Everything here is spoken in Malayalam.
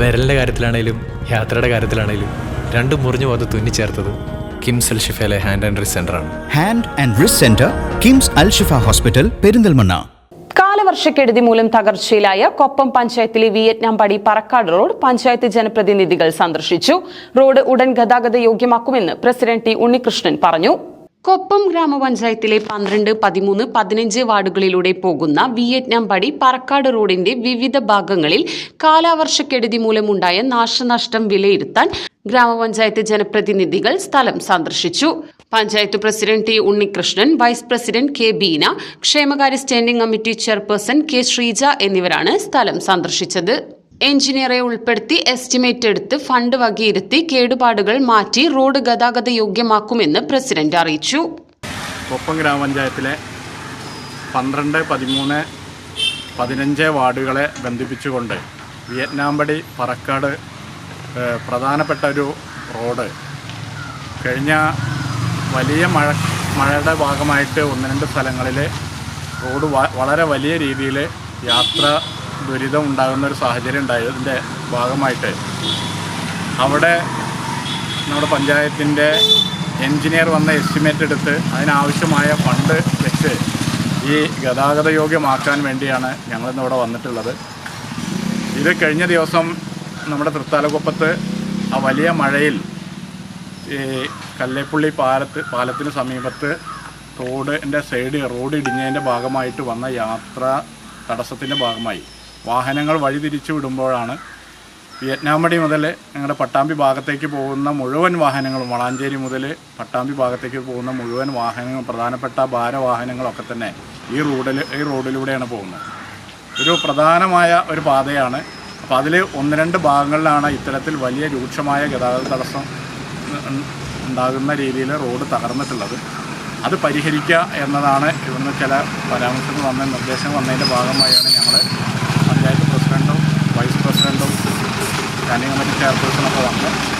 വിരലിന്റെ കാര്യത്തിലാണേലും യാത്രയുടെ കാര്യത്തിലാണേലും രണ്ടും മുറിഞ്ഞു പോകാതെ തുന്നിച്ചേർത്തത് കിംസ് അൽ ഷിഫയിലെ ഹാൻഡ് ആൻഡ് റിസ് ആണ്. Hand and wrist centre KIMS Al Shifa hospital Perinthalmanna. കാലവർഷക്കെടുതി മൂലം തകർച്ചയിലായ കൊപ്പം പഞ്ചായത്തിലെ വിയറ്റ്നാം പടി പറക്കാട് റോഡ് പഞ്ചായത്ത് ജനപ്രതിനിധികൾ സന്ദർശിച്ചു. റോഡ് ഉടൻ ഗതാഗത യോഗ്യമാക്കുമെന്ന് പ്രസിഡന്റ് ടി ഉണ്ണികൃഷ്ണൻ പറഞ്ഞു. കൊപ്പം ഗ്രാമപഞ്ചായത്തിലെ പന്ത്രണ്ട് പതിമൂന്ന് പതിനഞ്ച് വാർഡുകളിലൂടെ പോകുന്ന വിയറ്റ്നാം പടി പറക്കാട് റോഡിന്റെ വിവിധ ഭാഗങ്ങളിൽ കാലാവർഷക്കെടുതി മൂലമുണ്ടായ നാശനഷ്ടം വിലയിരുത്താൻ ഗ്രാമപഞ്ചായത്ത് ജനപ്രതിനിധികൾ സ്ഥലം സന്ദർശിച്ചു. Panchayat president T Unnikrishnan vice president K Beena ക്ഷേമകാര്യ standing committee chairperson K Sreeja എന്നിവരാണ് സ്ഥലം സന്ദർശിച്ചത്. എഞ്ചിനീയറെ ഉൾപ്പെടുത്തി എസ്റ്റിമേറ്റ് എടുത്ത് ഫണ്ട് വകയിരുത്തി കേടുപാടുകൾ മാറ്റി റോഡ് ഗതാഗത യോഗ്യമാക്കുമെന്ന് പ്രസിഡന്റ് അറിയിച്ചു. കൊപ്പം ഗ്രാമപഞ്ചായത്തിലെ പന്ത്രണ്ട് പതിമൂന്ന് പതിനഞ്ച് വാർഡുകളെ ബന്ധിപ്പിച്ചുകൊണ്ട് വിയറ്റ്നാംപടി പറക്കാട് പ്രധാനപ്പെട്ട ഒരു റോഡ്. കഴിഞ്ഞ വലിയ മഴ മഴയുടെ ഭാഗമായിട്ട് ഒന്ന് രണ്ട് സ്ഥലങ്ങളിൽ റോഡ് വളരെ വലിയ രീതിയിൽ യാത്ര ദുരിതം ഉണ്ടാകുന്ന ഒരു സാഹചര്യം ഉണ്ടായതിന്റെ ഭാഗമായിട്ട് അവിടെ നമ്മുടെ പഞ്ചായത്തിന്റെ എൻജിനീയർ വന്ന എസ്റ്റിമേറ്റ് എടുത്ത് അതിനാവശ്യമായ ഫണ്ട് വെച്ച് ഈ ഗതാഗത യോഗ്യമാക്കാൻ വേണ്ടിയാണ് ഞങ്ങളിന്ന് ഇവിടെ വന്നിട്ടുള്ളത്. ഇത് കഴിഞ്ഞ ദിവസം നമ്മുടെ തൃത്താലക്കുപ്പത്ത് ആ വലിയ മഴയിൽ ഈ കല്ലേപ്പുള്ളി പാലത്ത് പാലത്തിന് സമീപത്ത് റോഡിന്റെ സൈഡ് റോഡ് ഇടിഞ്ഞതിന്റെ ഭാഗമായിട്ട് വന്ന യാത്ര തടസ്സത്തിന്റെ ഭാഗമായി. വാഹനങ്ങൾ വഴിതിരിച്ചു വിടുമ്പോഴാണ് വിയറ്റ്നാമടി മുതൽ ഞങ്ങളുടെ പട്ടാമ്പി ഭാഗത്തേക്ക് പോകുന്ന മുഴുവൻ വാഹനങ്ങളും വളാഞ്ചേരി മുതൽ പട്ടാമ്പി ഭാഗത്തേക്ക് പോകുന്ന മുഴുവൻ വാഹനങ്ങളും പ്രധാനപ്പെട്ട ഭാരവാഹനങ്ങളൊക്കെ തന്നെ ഈ റോഡിൽ ഈ റോഡിലൂടെയാണ് പോകുന്നത്. ഒരു പ്രധാനമായ ഒരു പാതയാണ്. അപ്പോൾ അതിൽ ഒന്ന് രണ്ട് ഭാഗങ്ങളിലാണ് ഇത്തരത്തിൽ വലിയ രൂക്ഷമായ ഗതാഗത തടസ്സം ഉണ്ടാകുന്ന രീതിയിൽ റോഡ് തകർന്നിട്ടുള്ളത്. അത് പരിഹരിക്കുക എന്നതാണ് ഇവിടുന്ന് ചില പരാമർശങ്ങൾ വന്ന നിർദ്ദേശം വന്നതിന്റെ ഭാഗമായാണ് ഞങ്ങൾ പ്രസിഡന്റും സ്റ്റാൻഡിംഗ് കമ്മിറ്റി ചെയർപേഴ്സണൊക്കെ വന്ന്